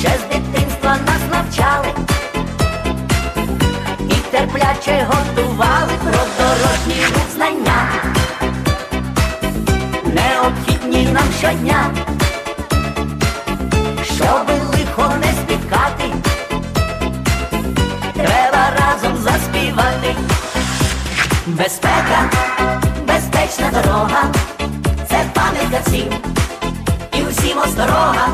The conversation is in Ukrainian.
Ще з дитинства нас навчали і терпляче готували про дорожній рух знання, необхідні нам щодня, щоби лихо не спіткати, треба разом заспівати. Безпека, безпечна дорога, це пам'ятка всім, і усім осторога,